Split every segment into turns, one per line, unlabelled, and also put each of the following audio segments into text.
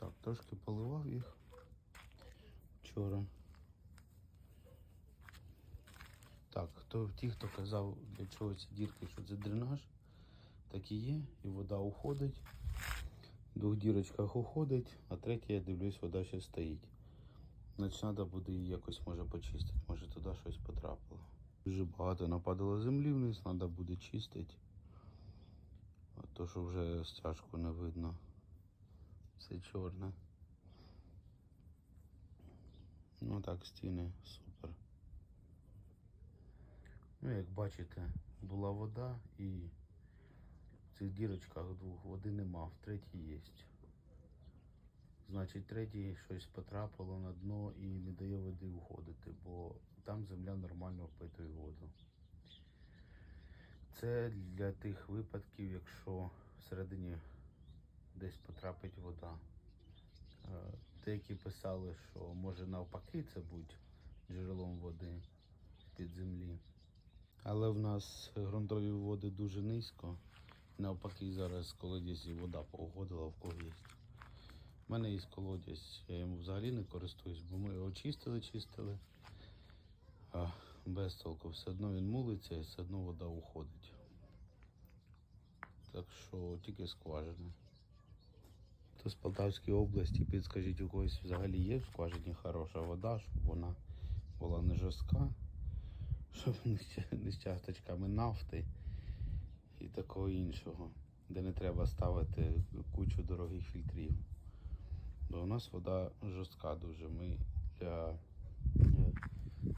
Так, трошки поливав їх вчора. Так, хто, ті, хто казав, для чого ці дірки, що це дренаж, так і є, і вода уходить. В двох дірочках уходить, а третя, я дивлюсь, вода ще стоїть. Значить, треба буде її якось може почистити, може туди щось потрапило. Дуже багато нападало землі вниз, треба буде чистити. А то, що вже стяжку не видно. Все чорне. Ну так, стіни супер. Ну, як бачите, була вода і в цих дірочках двох води нема, в третій є. Значить, третій щось потрапило на дно і не дає води уходити, бо там земля нормально впитує воду. Це для тих випадків, якщо всередині десь потрапить вода. Е, Деякі писали, що може навпаки це бути джерелом води під землі. Але в нас ґрунтові води дуже низько. Навпаки, зараз колодязь і вода поуходила в кого. У мене є колодязь, я йому взагалі не користуюсь, бо ми його чистили, чистили. А без толку все одно він мулиться і все одно вода уходить. Так що тільки скважини. То з Полтавської області, підскажіть, у когось взагалі є в скважині хороша вода, щоб вона була не жорстка, щоб не з- часточками нафти і такого іншого, де не треба ставити кучу дорогих фільтрів. Бо у нас вода жорстка дуже. Ми для е,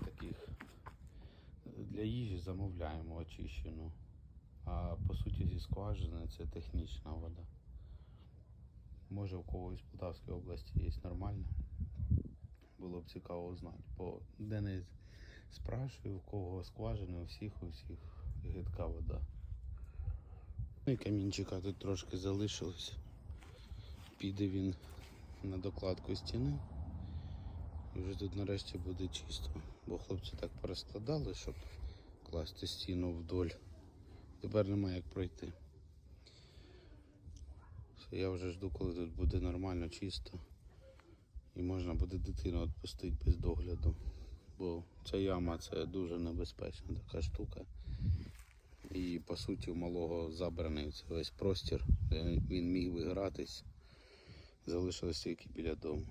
таких для їжі замовляємо очищену. А по суті зі скважини це технічна вода. Може у когось в Полтавській області є нормальна. Було б цікаво знати. Бо де не спрашую, у кого скважини, у всіх, у всіх гидка вода. Ну і камінчика тут трошки залишилось. Піде він на докладку стіни. І вже тут нарешті буде чисто. Бо хлопці так перескладали, щоб класти стіну вдоль. Тепер немає як пройти. Я вже жду, коли тут буде нормально чисто. І можна буде дитину відпустити без догляду. Бо ця яма це дуже небезпечна така штука. І по суті у малого забраний весь простір, він міг вигратись. Залишилось тільки біля дому.